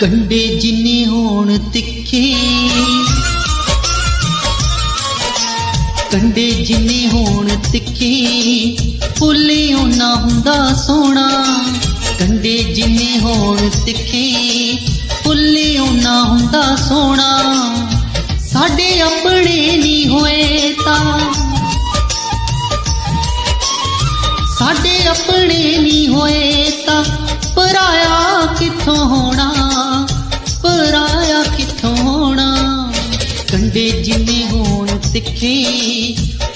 ਕੰਡੇ ਜਿੰਨੇ ਹੋਣ ਤਿੱਖੇ। ਕੰਡੇ ਜਿੰਨੇ ਹੋਣ ਤਿੱਖੇ, ਫੁੱਲੇ ਉਹਨਾਂ ਹੁੰਦਾ ਸੋਹਣਾ। ਕੰਡੇ ਜਿੰਨੇ ਹੋਣ ਤਿੱਖੇ, ਫੁੱਲੇ ਉਹਨਾਂ ਹੁੰਦਾ ਸੋਹਣਾ। ਸਾਡੇ ਆਪਣੇ ਨਹੀਂ ਹੋਏ ਤਾਂ। ਸਾਡੇ ਆਪਣੇ ਨਹੀਂ ਹੋਏ ਤਾਂ। ਪਰਾਇਆ ਕਿੱਥੋਂ ਹੋਣਾ? ਪਰਾਇਆ ਕਿੱਥੋਂ ਹੋਣਾ ਕੰਡੇ ਜਿੰਨੇ ਹੋਣ ਸਿੱਖੇ,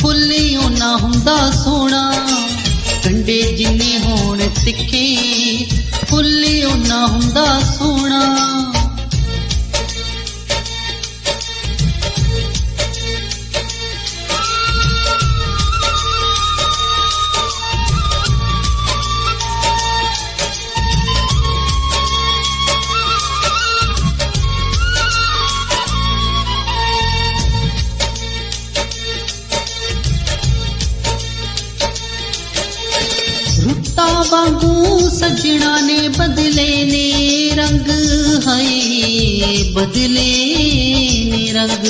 ਫੁੱਲੇ ਉਹਨਾਂ ਹੁੰਦਾ ਸੋਹਣਾ। ਕੰਡੇ ਜਿੰਨੇ ਹੋਣ ਸਿੱਖੇ, ਫੁੱਲੇ ਉਹਨਾਂ ਹੁੰਦਾ ਸੋਹਣਾ। ਰੁੱਤਾਂ ਵਾਂਗੂ ਸਜਣਾ ਨੇ, ਬਦਲੇ ਨੇ ਰੰਗ ਹਾਏ, ਬਦਲੇ ਨੇ ਰੰਗ।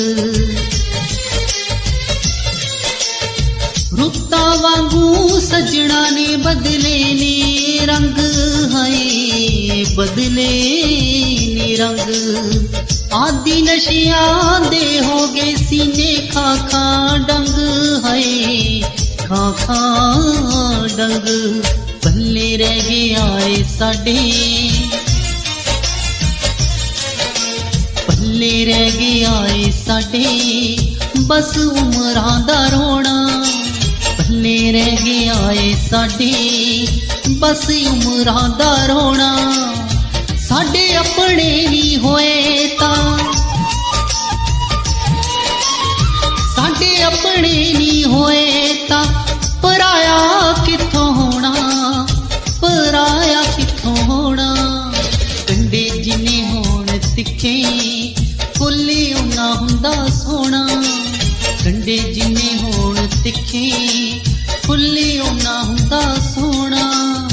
ਰੁੱਤਾਂ ਵਾਂਗੂ ਸਜਣਾ ਨੇ, ਬਦਲੇ ਨੇ ਰੰਗ ਹਾਏ, ਬਦਲੇ ਨੇ ਰੰਗ। ਆਦੀ ਨਸ਼ਿਆਂ ਦੇ ਹੋ ਗਏ ਸੀਨੇ ਖਾ ਖਾ ਡੰਗ ਹਾਏ ਖਾ ਖਾ ਡੰਗ ਬੱਲੇ ਰਹਿ ਗਏ ਆਏ ਸਾਡੇ। ਬੱਲੇ ਰਹਿ ਗਏ ਆਏ ਸਾਡੇ। ਬਸ ਉਮਰਾਂ ਦਾ ਰੋਣਾ ਬੱਲੇ ਰਹਿ ਗਏ ਆਏ ਸਾਡੇ। ਬਸ ਉਮਰਾਂ ਦਾ ਰੋਣਾ ਸਾਡੇ ਆਪਣੇ ਨਹੀਂ ਹੋਏ ਤਾਂ। ਸਾਡੇ ਆਪਣੇ ਨਹੀਂ ਫੁੱਲੇ ਉਹਨਾਂ ਹੁੰਦਾ ਸੋਹਣਾ।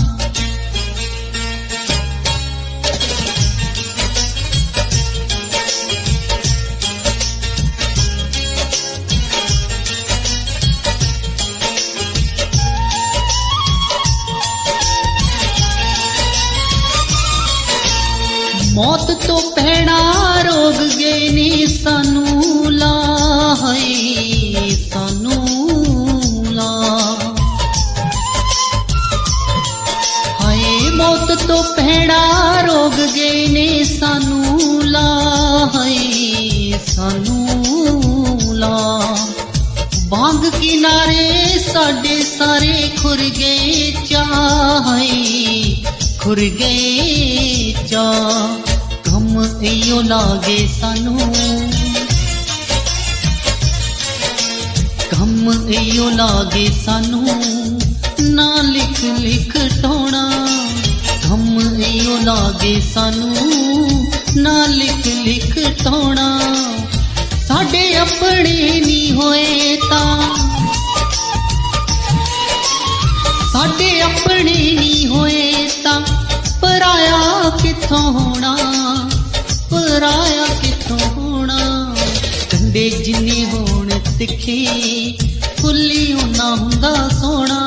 ਮੌਤ ਤੋਂ ਪਹਿਣਾ ਰੋਗ ਗਏ ਨੇ ਸਾਨੂੰ ਲਾਹੇ। ਸਾਨੂੰ ਲਾ ਬਾਂਗ ਕਿਨਾਰੇ ਸਾਡੇ ਸਾਰੇ ਖੁਰ ਗਏ ਚਾਹੇ ਖੁਰ ਗਏ ਚਾ ਗਮ ਇਓ ਲਾਗੇ ਸਾਨੂੰ। ਗਮ ਇਓ ਲਾਗੇ ਸਾਨੂੰ। ਨਾ ਲਿਖ ਲਿਖ ਟੋਣਾ। ਗਮ ਇਓ ਲਾਗੇ ਸਾਨੂੰ। ਨਾ ਲਿਖ ਲਿਖ ਟੋਣਾ। ਸਾਡੇ ਆਪਣੇ ਨਹੀਂ ਹੋਏ ਤਾਂ। ਸਾਡੇ ਆਪਣੇ ਨਹੀਂ ਹੋਏ ਤਾਂ। ਪਰਾਇਆ ਕਿੱਥੋਂ ਹੋਣਾ? ਪਰਾਇਆ ਕਿੱਥੋਂ ਹੋਣਾ? ਕੰਡੇ ਜਿੰਨੇ ਹੋਣ ਤਿੱਖੇ, ਫੁੱਲੀ ਉਹਨਾਂ ਹੁੰਦਾ ਸੋਹਣਾ।